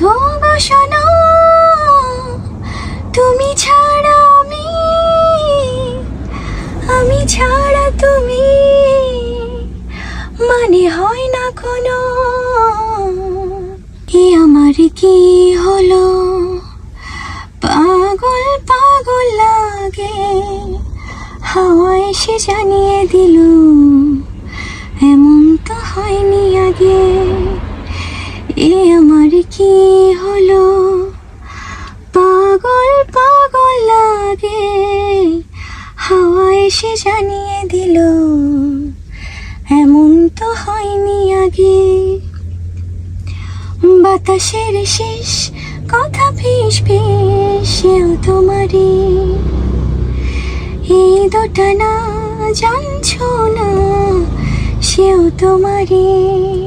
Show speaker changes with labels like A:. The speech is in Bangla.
A: বন্ধু বসনা তুমি ছাড়া আমি আমি ছাড়া তুমি মানে হয় না কোনো। এ আমার কি হলো? পাগল পাগল লাগে হাওয়া এসে জানিয়ে দিল এমন তো হয়নি আগে। এসে জানিয়ে দিল, এমন তো হয়নি আগে। বাতাসের শেষ কথা ফিস ফিস তোমারে এই দুটা না জানছ না, সেও তোমারই।